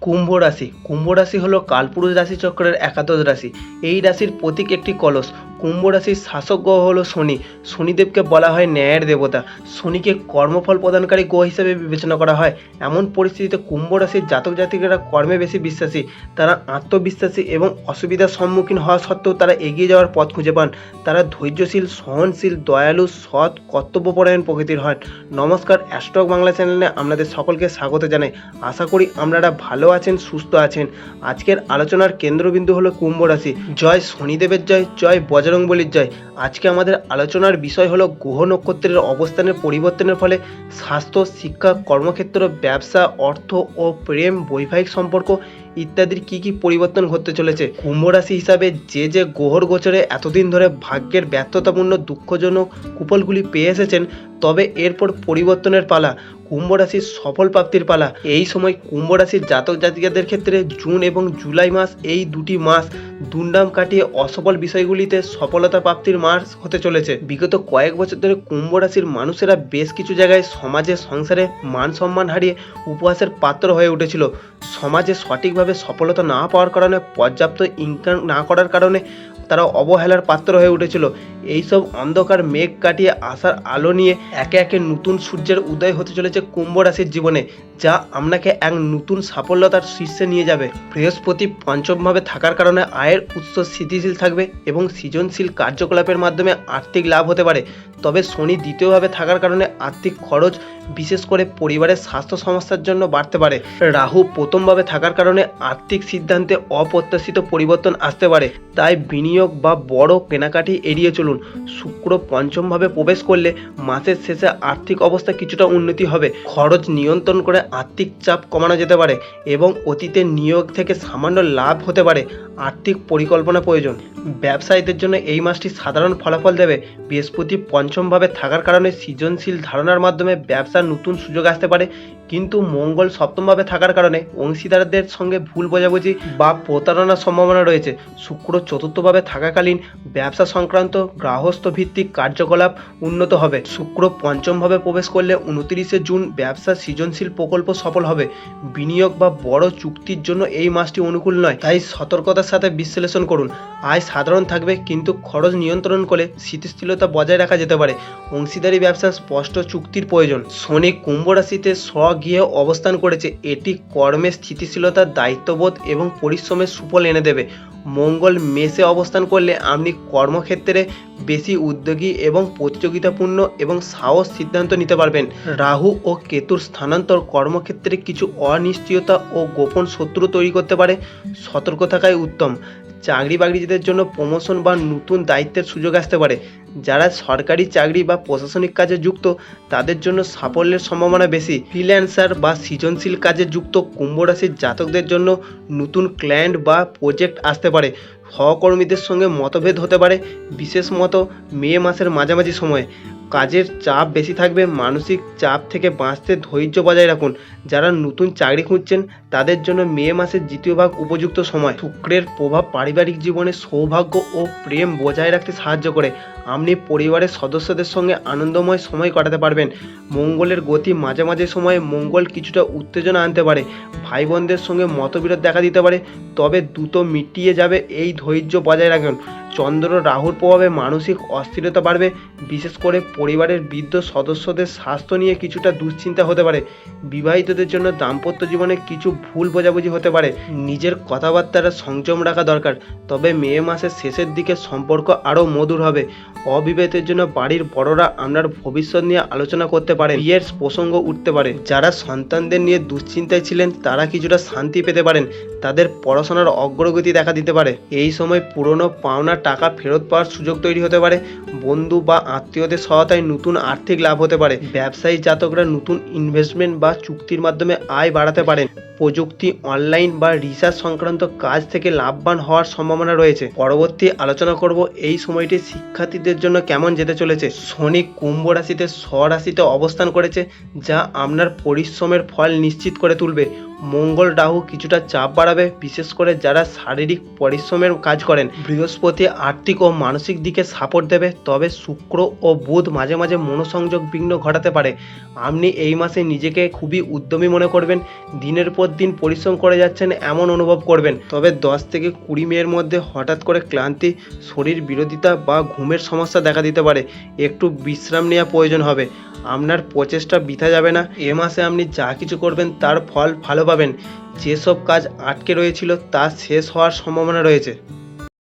কুম্ভ রাশি। কুম্ভ রাশি হলো কালপুরুষ রাশি চক্রের একাদশ রাশি। এই রাশির প্রতীক একটি কলস। কুম্ভ রাশির শাসক গ্রহ হলো শনি। শনিদেবকে বলা হয় ন্যায়ের দেবতা। শনিকে কর্মফল প্রদানকারী গ্রহ হিসেবে বিবেচনা করা হয়। এমন পরিস্থিতিতে কুম্ভ রাশির জাতক জাতিকেরা কর্মে বেশি বিশ্বাসী। তারা আত্মবিশ্বাসী এবং অসুবিধার সম্মুখীন হওয়া সত্ত্বেও তারা এগিয়ে যাওয়ার পথ খুঁজে পান। তারা ধৈর্যশীল, সহনশীল, দয়ালু, সৎ, কর্তব্যপরায়ণ প্রকৃতির হন। নমস্কার, অ্যাস্ট্রক বাংলা চ্যানেলে আপনাদের সকলকে স্বাগত জানাই। আশা করি আপনারা ভালো আছেন, সুস্থ আছেন। আজকের আলোচনার কেন্দ্রবিন্দু হলো কুম্ভ রাশি। জয় শনিদেবের জয় জয় বজরংবলির জয়। আজকে আমাদের আলোচনার বিষয় হলো গ্রহ নক্ষত্রের অবস্থানের পরিবর্তনের ফলে স্বাস্থ্য, শিক্ষা, কর্মক্ষেত্র, ব্যবসা, অর্থ ও প্রেম, বৈবাহিক সম্পর্ক ইত্যাদির কি কি পরিবর্তন ঘটতে চলেছে? কুম্ভ রাশি হিসাবে যে যে গ্রহর গোচরে এতদিন ধরে ভাগ্যের ব্যর্থতাপূর্ণ, দুঃখজনক কুপলগুলি পেয়ে এসেছেন, তবে এরপর পরিবর্তনের পালা। কুম্ভ রাশির সফল প্রাপ্তির পালা। এই সময় কুম্ভ রাশির জাতক জাতিকাদের ক্ষেত্রে জুন এবং জুলাই মাস এই দুটি মাস দুর্নাম কাটিয়ে অসফল বিষয়গুলিতে সফলতা প্রাপ্তির মাস হতে চলেছে। বিগত কয়েক বছর ধরে কুম্ভ রাশির মানুষেরা বেশ কিছু জায়গায় সমাজে সংসারে মান সম্মান হারিয়ে উপহাসের পাত্র হয়ে উঠেছিল। সমাজে সঠিকভাবে সফলতা না পাওয়ার কারণে, পর্যাপ্ত ইনকাম না করার কারণে তারা অবহেলার পাত্র হয়ে উঠেছিল। এইসব অন্ধকার মেঘ কাটিয়ে আসার আলো নিয়ে একে একে নতুন সূর্যের উদয় হতে চলেছে কুম্ভ রাশির জীবনে, যা আপনাকে এক নতুন সাফল্যতার শীর্ষে নিয়ে যাবে। বৃহস্পতি পঞ্চমভাবে থাকার কারণে আয়ের উৎস স্থিতিশীল থাকবে এবং সৃজনশীল কার্যকলাপের মাধ্যমে আর্থিক লাভ হতে পারে। তবে শনি দ্বিতীয়ভাবে থাকার কারণে আর্থিক খরচ, বিশেষ করে পরিবারের স্বাস্থ্য সমস্যার জন্য বাড়তে পারে। রাহু প্রথমভাবে থাকার কারণে আর্থিক সিদ্ধান্তে অপ্রত্যাশিত পরিবর্তন আসতে পারে। তাই বিনিয়োগ বা বড় কেনাকাটি এড়িয়ে চলুন। শুক্র পঞ্চমভাবে প্রবেশ করলে মাসের শেষে আর্থিক অবস্থা কিছুটা উন্নতি হবে। খরচ নিয়ন্ত্রণ করে আর্থিক চাপ কমানো যেতে পারে এবং অতীতের নিয়োগ থেকে সামান্য লাভ হতে পারে। আর্থিক পরিকল্পনা প্রয়োজন। ব্যবসায়ীদের জন্য এই মাসটি সাধারণ ফলাফল দেবে। বৃহস্পতি পঞ্চমভাবে থাকার কারণে সৃজনশীল ধারণার মাধ্যমে ব্যবসার নতুন সুযোগ আসতে পারে। কিন্তু মঙ্গল সপ্তমভাবে থাকার কারণে অংশীদারদের সঙ্গে ভুল বোঝাবুঝি বা প্রতারণার সম্ভাবনা রয়েছে। শুক্র চতুর্থভাবে থাকাকালীন ব্যবসা সংক্রান্ত গ্রাহস্থ ভিত্তিক কার্যকলাপ উন্নত হবে। শুক্র পঞ্চমভাবে প্রবেশ করলে উনত্রিশে জুন ব্যবসা সৃজনশীল প্রকল্প সফল হবে। বিনিয়োগ বা বড় চুক্তির জন্য এই মাসটি অনুকূল নয়। তাই সতর্কতার সাথে বিশ্লেষণ করুন। আয় সাধারণ থাকবে, কিন্তু খরচ নিয়ন্ত্রণ করে স্থিতিশীলতা বজায় রাখা যেতে পারে। অংশীদারি ব্যবসার স্পষ্ট চুক্তির প্রয়োজন। শনি কুম্ভ রাশিতে স্বগৃহে অবস্থান করেছে। এটি কর্মে স্থিতিশীলতা দায়িত্ববোধ এবং পরিশ্রমের সুফল এনে দেবে। মঙ্গল মেষে অবস্থান করলে আপনি কর্মক্ষেত্রে বেশি উদ্যোগী এবং প্রতিযোগিতাপূর্ণ এবং সাহস সিদ্ধান্ত নিতে পারবেন। রাহু ও কেতুর স্থানান্তর কর্মক্ষেত্রে কিছু অনিশ্চয়তা ও গোপন শত্রু তৈরি করতে পারে। সতর্ক থাকাই উত্তম। চাকরি বাকরিদের জন্য প্রমোশন বা নতুন দায়িত্বের সুযোগ আসতে পারে। যারা সরকারি চাকরি বা প্রশাসনিক কাজে যুক্ত, তাদের জন্য সাফল্যের সম্ভাবনা বেশি। ফ্রিল্যান্সার বা সৃজনশীল কাজে যুক্ত কুম্ভ রাশির জাতকদের জন্য নতুন ক্লায়েন্ট বা প্রজেক্ট আসতে পারে। সহকর্মীদের সঙ্গে মতভেদ হতে পারে বিশেষ মতো মে মাসের মাঝামাঝি সময়ে। কাজের চাপ বেশি থাকবে, মানসিক চাপ থেকে বাঁচতে ধৈর্য বজায় রাখুন। যারা নতুন চাকরি খুঁজছেন, তাদের জন্য মে মাসের দ্বিতীয় ভাগ উপযুক্ত সময়। শুক্রের প্রভাব পারিবারিক জীবনে সৌভাগ্য ও প্রেম বজায় রাখতে সাহায্য করে। আপনি পরিবারের সদস্যদের সঙ্গে আনন্দময় সময় কাটাতে পারবেন। মঙ্গলের গতি মাঝে মাঝে সময়ে মঙ্গল কিছুটা উত্তেজনা আনতে পারে। ভাই বোনদের সঙ্গে মতবিরোধ দেখা দিতে পারে। তবে দ্রুত মিটিয়ে যাবে এই ধৈর্য বজায় রাখুন। চন্দ্র রাহুর প্রভাবে মানসিক অস্থিরতা বাড়বে, বিশেষ করে পরিবারের বৃদ্ধ সদস্যদের স্বাস্থ্য নিয়ে কিছুটা দুশ্চিন্তা হতে পারে। বিবাহিতদের জন্য দাম্পত্য জীবনে কিছু ভুল বোঝাবুঝি হতে পারে। নিজের কথাবার্তার সংযম রাখা দরকার। তবে মে মাসের শেষের দিকে সম্পর্ক আরও মধুর হবে। অবিবাহিতের জন্য বাড়ির বড়রা আপনার ভবিষ্যৎ নিয়ে আলোচনা করতে পারে। বিয়ের প্রসঙ্গ উঠতে পারে। যারা সন্তানদের নিয়ে দুশ্চিন্তায় ছিলেন, তারা কিছুটা শান্তি পেতে পারেন। তাদের পড়াশোনার অগ্রগতি দেখা দিতে পারে। এই সময় পুরনো পাওনা টাকা ফেরত পাওয়ার সুযোগ তৈরি হতে পারে। বন্ধু বা আত্মীয়দের সহায়তায় নতুন আর্থিক লাভ হতে পারে। ব্যবসায়ী জাতকরা নতুন ইনভেস্টমেন্ট বা চুক্তির মাধ্যমে আয় বাড়াতে পারেন। প্রযুক্তি অনলাইন বা রিসার্চ সংক্রান্ত কাজ থেকে লাভবান হওয়ার সম্ভাবনা রয়েছে। পরবর্তী আলোচনা করব এই সময়টি শিক্ষার্থীদের জন্য কেমন যেতে চলেছে। শনি কুম্ভ রাশিতে স্বরাশিতে অবস্থান করেছে, যা আপনার পরিশ্রমের ফল নিশ্চিত করে তুলবে। মঙ্গল রাহু কিছুটা চাপ বাড়াবে, বিশেষ করে যারা শারীরিক পরিশ্রমের কাজ করেন। বৃহস্পতি আর্থিক ও মানসিক দিকে সাপোর্ট দেবে, তবে শুক্র ও বুধ মাঝে মাঝে মনোসংযোগ বিঘ্ন ঘটাতে পারে। আপনি এই মাসে নিজেকে খুবই উদ্যমী মনে করবেন। দিনের পর পর দিন পরিশ্রম করে যাচ্ছেন, এমন অনুভব করবেন। তবে দশ থেকে কুড়ি মেয়ের মধ্যে হঠাৎ করে ক্লান্তি, শরীর বিরোধিতা বা ঘুমের সমস্যা দেখা দিতে পারে। একটু বিশ্রাম নেওয়া প্রয়োজন হবে। আপনার প্রচেষ্টা বৃথা যাবে না। এ মাসে আপনি যা কিছু করবেন, তার ফল ভালো পাবেন। যেসব কাজ আটকে রয়েছিল, তা শেষ হওয়ার সম্ভাবনা রয়েছে।